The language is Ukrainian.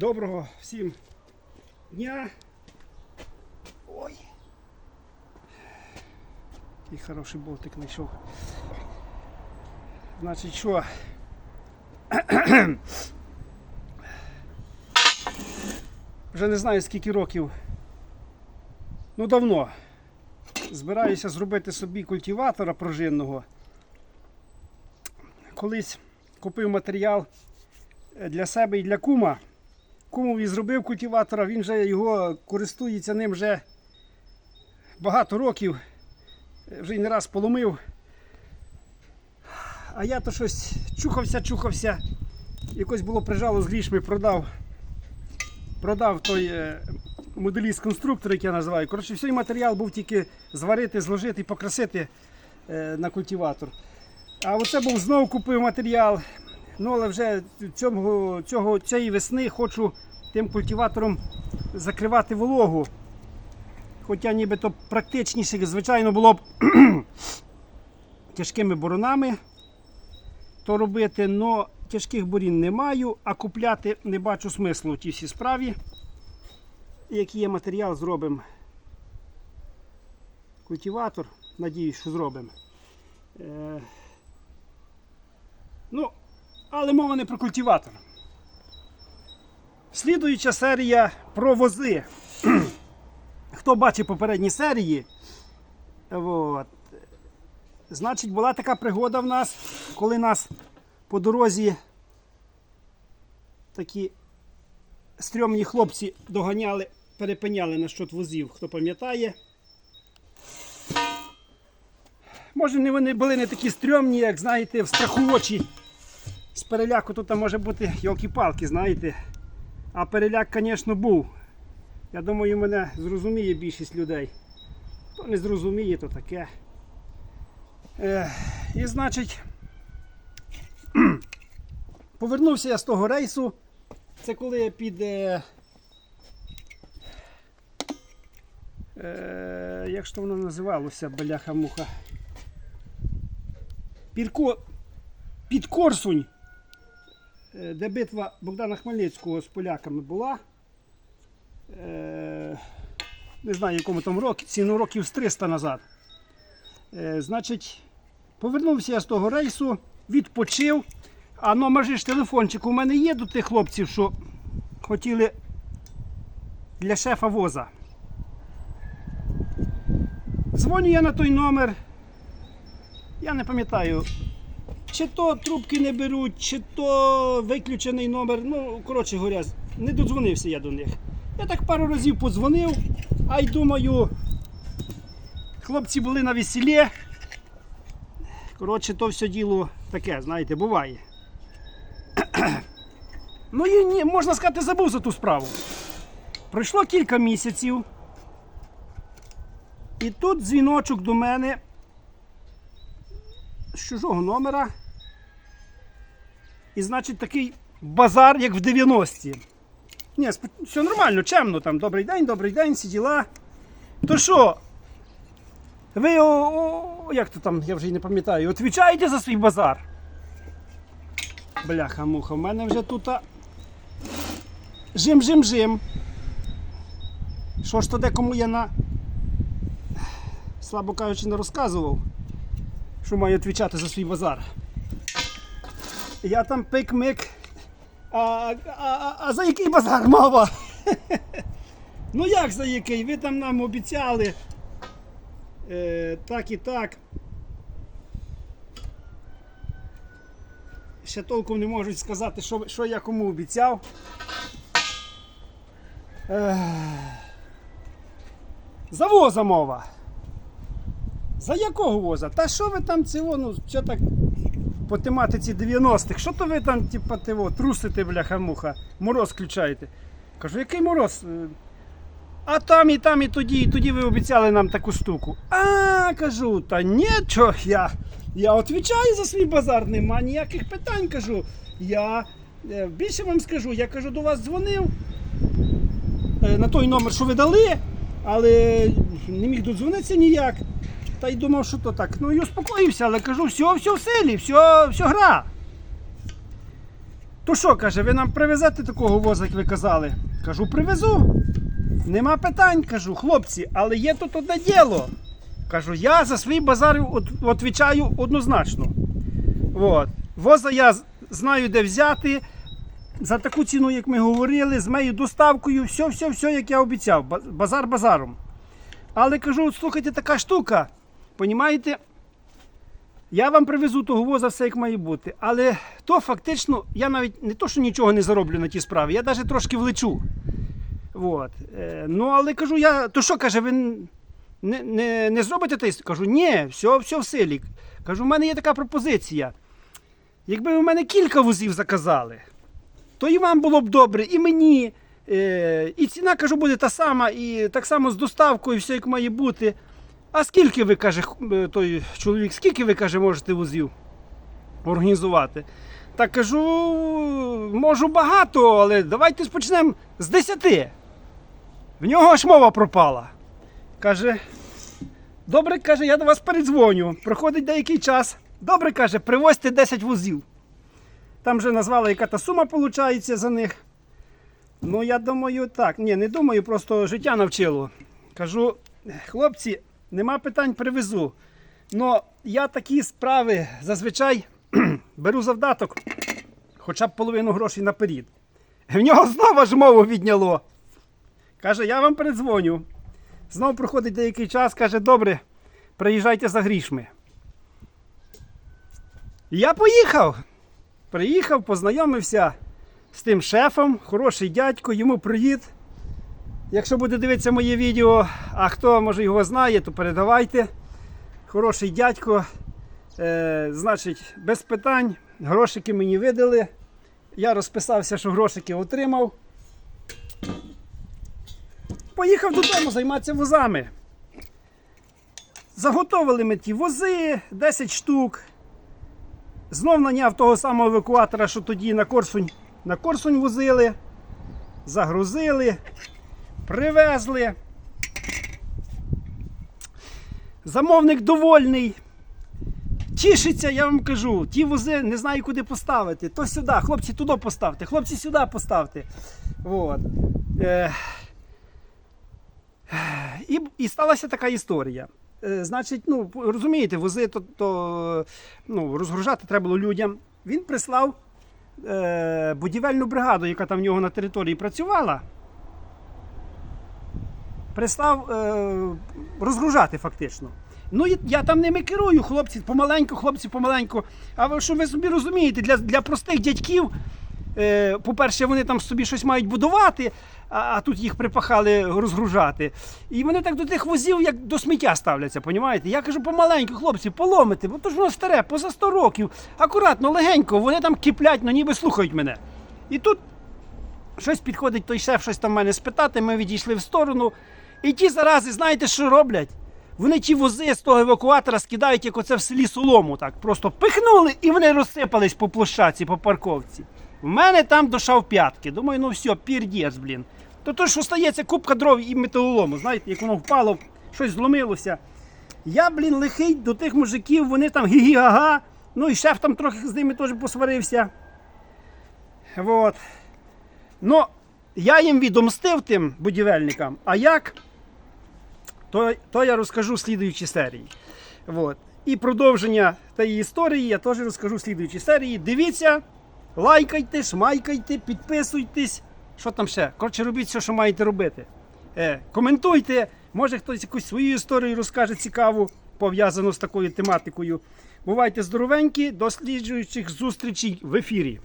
Доброго всім дня. Ой. Який хороший болтик знайшов. Значить, що? Вже не знаю скільки років. Ну давно. Збираюся зробити собі культиватора пружинного. Колись купив матеріал для себе і для кума. Кумові зробив культиватора, він вже його користується ним вже багато років. Вже й не раз поломив. А я то щось чухався, чухався. Якось було прижало з грішми, продав. Продав той е, моделіст конструктор, який я називаю. Коротше, всій матеріал був тільки зварити, зложити і покрасити е, на культиватор. А оце був знову купив матеріал. Ну, але вже цього, цього, цієї весни хочу тим культиватором закривати вологу. Хоча нібито практичніше, звичайно, було б тяжкими боронами то робити, але тяжких борін не маю, а купляти не бачу смислу в тій всій справі. Який є матеріал, зробимо культиватор. Надіюсь, що зробимо. Е, Ну, але мова не про культиватор. Слідуюча серія про вози. Хто бачив попередні серії, от, значить, була така пригода в нас, коли нас по дорозі такі стрьомні хлопці доганяли, перепиняли на щот возів, хто пам'ятає. Може, вони були не такі стрьомні, як знаєте, в страховочі. З переляку тут може бути йолки-палки, знаєте. А переляк, звісно, був. Я думаю, мене зрозуміє більшість людей. Хто не зрозуміє, то таке. Е, і значить, повернувся я з того рейсу. Це коли я під. Е, е, як ж то воно називалося, бляха-муха. Пірко, під Корсунь, де битва Богдана Хмельницького з поляками була. Е, не знаю, якому там році, ціну років з 300 назад. Е, значить, повернувся я з того рейсу, відпочив. А номер же ж телефончик у мене є до тих хлопців, що хотіли для шефа воза. Дзвоню я на той номер. Я не пам'ятаю, чи то трубки не беруть, чи то виключений номер. Ну, коротше говоря, не додзвонився я до них. Я так пару разів подзвонив, а й думаю, хлопці були на весіллі. Коротше, то все діло таке, знаєте, буває. Ну і ні, можна сказати, забув за ту справу. Пройшло кілька місяців. І тут дзвіночок до мене з чужого номера. І значить такий базар, як в 90-ті. Ні, все нормально, чемно там. Добрий день, добрий день, всі діла. То що? Ви о, о, як то там, я вже й не пам'ятаю, відповідаєте за свій базар? Бляха муха, в мене вже тут жим-жим-жим. Що ж то декому я на, слабо кажучи, не розказував, що маю відповідати за свій базар. Я там пик-мик. А, а, а, за який базар мова? ну як за який? Ви там нам обіцяли. Е, так і так. Ще толком не можуть сказати, що, що я кому обіцяв. Ех. За воза мова. За якого воза? Та що ви там цього, ну, що так по тематиці 90-х? Що то ви там, типа, тиво, трусите, бляха-муха, мороз включаєте? Кажу, який мороз? Е, А там і там, і тоді, і тоді ви обіцяли нам таку штуку. А, кажу, та нічого, я, я відповідаю за свій базар, нема ніяких питань, кажу. Я е, більше вам скажу, я кажу, до вас дзвонив е, на той номер, що ви дали, але не міг додзвонитися ніяк. Та й думав, що то так. Ну і успокоївся, але кажу, все, все в силі, все, все гра. То що, каже, ви нам привезете такого воза, як ви казали? Кажу, привезу. Нема питань, кажу, хлопці, але є тут одне діло. Кажу, я за свій базар відвічаю однозначно. От. Воза я знаю, де взяти. За таку ціну, як ми говорили, з моєю доставкою, все, все, все, як я обіцяв. Базар базаром. Але кажу, слухайте, така штука. Понімаєте? Я вам привезу того воза все як має бути. Але то фактично, я навіть не то, що нічого не зароблю на ті справи, я навіть трошки влечу. От. Е, ну, але кажу, я, то що каже, ви не, не, не зробите те? Кажу, ні, все, все в силі. Кажу, в мене є така пропозиція. Якби ви в мене кілька возів заказали, то і вам було б добре, і мені. Е, і ціна, кажу, буде та сама, і так само з доставкою, все як має бути. А скільки ви, каже, е, той чоловік, скільки ви, каже, можете возів організувати? Так кажу, можу багато, але давайте почнемо з 10. В нього аж мова пропала. Каже, добре, каже, я до вас передзвоню. Проходить деякий час. Добре, каже, привозьте 10 возів. Там вже назвали, яка та сума виходить за них. Ну, я думаю, так. Ні, не думаю, просто життя навчило. Кажу, хлопці, нема питань, привезу. Но я такі справи зазвичай беру завдаток, хоча б половину грошей наперед. В нього знову ж мову відняло. Каже, я вам передзвоню. Знову проходить деякий час, каже, добре, приїжджайте за грішми. Я поїхав. Приїхав, познайомився з тим шефом, хороший дядько, йому привіт. Якщо буде дивитися моє відео, а хто може його знає, то передавайте. Хороший дядько. Е, значить, без питань. Грошики мені видали. Я розписався, що грошики отримав. Поїхав додому займатися возами. Заготовили ми ті вози, 10 штук. Знов наняв того самого евакуатора, що тоді на Корсунь, на Корсунь возили, загрузили, привезли. Замовник довольний. Тішиться, я вам кажу, ті вози не знаю, куди поставити. То сюди, хлопці туди поставте, хлопці сюди поставте. От. Е, і, і сталася така історія. Е, значить, ну, розумієте, вози то, то ну, розгружати треба було людям. Він прислав е, будівельну бригаду, яка там в нього на території працювала. Прислав е, розгружати фактично. Ну, я там ними керую, хлопці, помаленьку, хлопці, помаленьку. А ви що ви собі розумієте, для, для простих дядьків, е, по-перше, вони там собі щось мають будувати, а, а тут їх припахали розгружати. І вони так до тих возів, як до сміття ставляться, понімаєте? Я кажу, помаленьку, хлопці, поломите, бо то ж воно старе, поза 100 років, акуратно, легенько, вони там киплять, ну ніби слухають мене. І тут щось підходить той шеф, щось там мене спитати, ми відійшли в сторону. І ті зарази, знаєте, що роблять? Вони ті вози з того евакуатора скидають, як оце в селі солому. Так просто пихнули і вони розсипались по площаці, по парковці. В мене там душа в п'ятки. Думаю, ну все, пірдєць, блін. То то, що стається купка дров і металолому, знаєте, як воно впало, щось зломилося. Я, блін, лихий до тих мужиків, вони там гі-гі-га-га. Ну і шеф там трохи з ними теж посварився. Вот. Ну, я їм відомстив тим будівельникам, а як, то, то я розкажу в слідуючій серії. Вот. І продовження тієї історії я теж розкажу в слідуючій серії. Дивіться, лайкайте, шмайкайте, підписуйтесь. Що там ще? Коротше, робіть все, що маєте робити. Е, коментуйте, може хтось якусь свою історію розкаже цікаву, пов'язану з такою тематикою. Бувайте здоровенькі, до слідуючих зустрічей в ефірі.